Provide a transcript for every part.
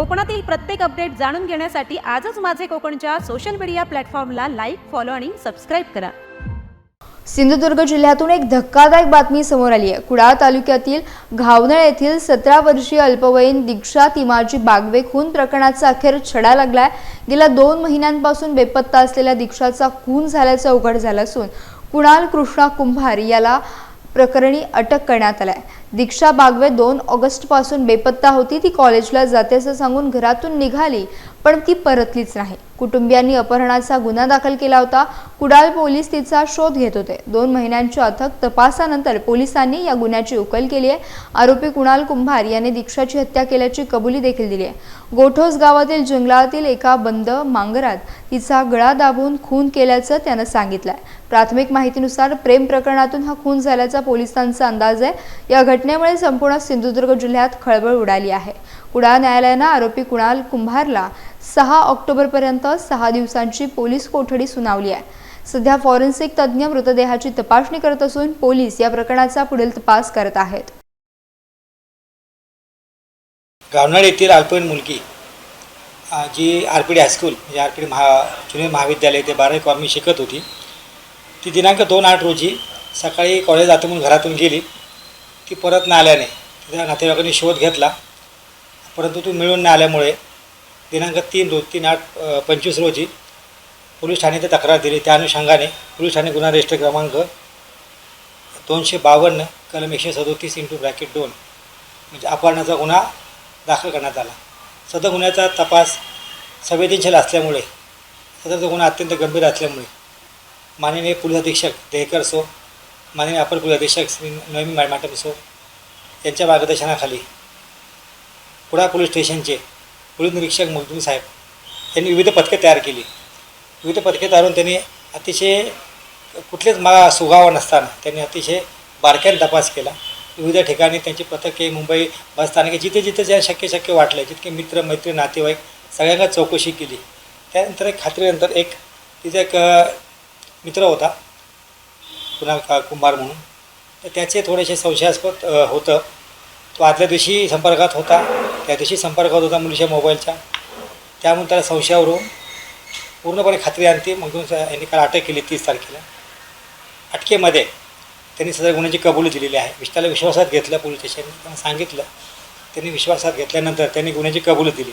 कोकणातील प्रत्येक अपडेट जाणून घेण्यासाठी आजच माझे कोकणच्या सोशल मीडिया प्लॅटफॉर्मला लाईक फॉलो आणि सबस्क्राईब करा. सिंधुदुर्ग जिल्ह्यातून एक धक्कादायक बातमी समोर आली आहे. कुडाळ तालुक्यातील घावनळ येथील सतरा वर्षीय अल्पवयीन दीक्षा तिमाजी बागवे खून प्रकरणाचा अखेर छडा लागलाय. गेल्या दोन महिन्यांपासून बेपत्ता असलेल्या दीक्षाचा खून झाल्याचं उघड झालं असून कुणाल कृष्णा कुंभार याला प्रकरणी अटक करण्यात आलाय दीक्षा बागवे दोन ऑगस्टपासून बेपत्ता होती. ती कॉलेजला जाते असं सांगून घरातून निघाली पण ती परतलीच नाही. कुटुंबियांनी अपहरणाचा गुन्हा दाखल केला होता. कुडाळ पोलीस तिचा शोध घेत होते. दोन महिन्यांच्या अथक तपासानंतर पोलिसांनी या गुन्ह्याची उकल केली आहे. आरोपी कुणाल कुंभार याने दीक्षाची हत्या केल्याची कबुली देखील दिली आहे. गोठोस गावातील जंगलातील एका बंद मांगरात हिचा गळा दाबून खून केल्याचं त्यानं सांगितलंय. प्राथमिक माहितीनुसार प्रेम प्रकरणातून हा खून झाल्याचा पोलिसांचा अंदाज आहे. या घटनेमुळे संपूर्ण सिंधुदुर्ग जिल्ह्यात खळबळ उडाली आहे. कुडाळ न्यायालयानं आरोपी कुणाल कुंभारला सहा ऑक्टोबरपर्यंत सहा दिवसांची पोलीस कोठडी सुनावली आहे. सध्या फॉरेन्सिक तज्ज्ञ मृतदेहाची तपासणी करत असून पोलीस या प्रकरणाचा पुढील तपास करत आहेत. गावनाड येथील अल्पवयीन मुलगी G R P D high school म्हणजे आर पी डी महा ज्युनियर महाविद्यालय ते बारावी कॉर्मी शिकत होती. ती दिनांक दोन आठ रोजी सकाळी कॉलेज जातो म्हणून घरातून गेली. ती परत न आल्याने तिच्या नातेवाईकांनी शोध घेतला. परंतु ती मिळून न आल्यामुळे दिनांक तीन रोज तीन आठ पंचवीस रोजी पोलीस ठाणे ते तक्रार दिली. त्या अनुषंगाने पोलीस ठाणे गुन्हा रजिस्टर क्रमांक दोनशे बावन्न कलम एकशे सदोतीस इंटू ब्रॅकेट दोन म्हणजे अपहरणाचा गुन्हा दाखल करण्यात आला. सदर गुन्ह्याचा तपास संवेदनशील असल्यामुळे सदरचा गुन्हा अत्यंत गंभीर असल्यामुळे. माननीय पोलीस अधीक्षक देहकर सो माननीय अपर पोलीस अधीक्षक श्री नवीन मॅ- मॅडम सो यांच्या मार्गदर्शनाखाली कुडा पोलीस स्टेशनचे पोलीस निरीक्षक मुगदुम साहेब त्यांनी विविध पथके तयार केली. विविध पथके तयारून त्यांनी अतिशय कुठलेच मा सुगावा नसताना त्यांनी अतिशय बारक्यात तपास केला. विविध ठिकाणी त्यांची पथके मुंबई बसस्थानके जिथे जिथे ज्या शक्य शक्य वाटले जितके मित्र मैत्री नातेवाईक सगळ्यांना चौकशी केली. त्यानंतर एक खात्रीनंतर एक तिचा एक मित्र होता कुणाल का कुंभार म्हणून. तर त्याचे थोडेसे संशयास्पद होतं. तो आदल्या दिवशी संपर्कात होता. त्या दिवशी संपर्कात होता मुलीच्या मोबाईलच्या. त्यामुळे त्याला संशयावरून पूर्णपणे खात्री आणते. मग यांनी काल अटक केली तीस तारखेला. अटकेमध्ये त्यांनी सदर गुन्ह्याची कबुली दिलेली आहे. विष्टाला विश्वासात घेतलं पोलीस स्टेशनने त्यांना सांगितलं. त्यांनी विश्वासात घेतल्यानंतर त्यांनी गुन्ह्याची कबुली दिली.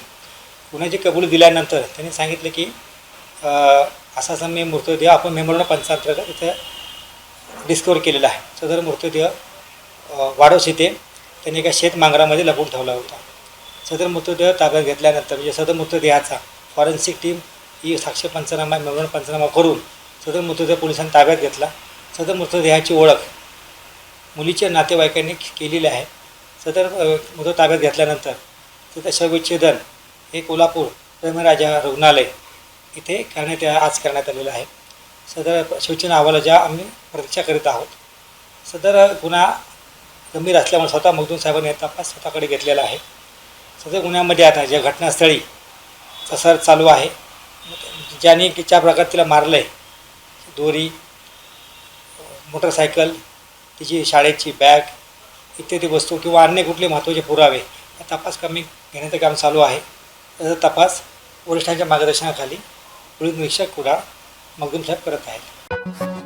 गुन्ह्याची कबुली दिल्यानंतर त्यांनी सांगितलं की असा असा मी मृतदेह आपण मेमोरण पंचांतर्गत इथं डिस्कवर केलेला आहे. सदर मृतदेह अं, वाडोस येथे त्यांनी एका शेत मांगरामध्ये लपून ठेवला होता. सदर मृतदेह ताब्यात घेतल्यानंतर म्हणजे सदर मृतदेहाचा फॉरेन्सिक टीम ही साक्ष पंचनामा मेमोरण पंचनामा करून सदर मृतदेह पोलिसांनी ताब्यात घेतला. सदर मृतदेहाची ओळख मुलीच्या नातेवाईकांनी केलेले आहे. सदर मुदत मृत ताब्यात घेतल्यानंतर तिथं शवविच्छेदन हे कोल्हापूर प्रेमराजा रुग्णालय इथे करण्यात आज करण्यात आलेलं आहे. सदर सूचना अहवालाच्या आम्ही प्रतीक्षा करीत आहोत. सदर गुन्हा गंभीर असल्यामुळे स्वतः मगदूम साहेबांनी तपास स्वतःकडे घेतलेला आहे. सदर गुन्ह्यामध्ये आता ज्या घटनास्थळी सर चालू आहे. ज्याने की ज्या प्रकारे तिला मारलं आहे दोरी मोटरसायकल तिची शाळेची बॅग इत्यादी वस्तू किंवा अन्य कुठले महत्त्वाचे पुरावे या तपास कमी घेण्याचं काम चालू आहे. त्याचा तपास वरिष्ठांच्या मार्गदर्शनाखाली पोलीस निरीक्षक कुडाळ मगदूम साहेब करत आहेत.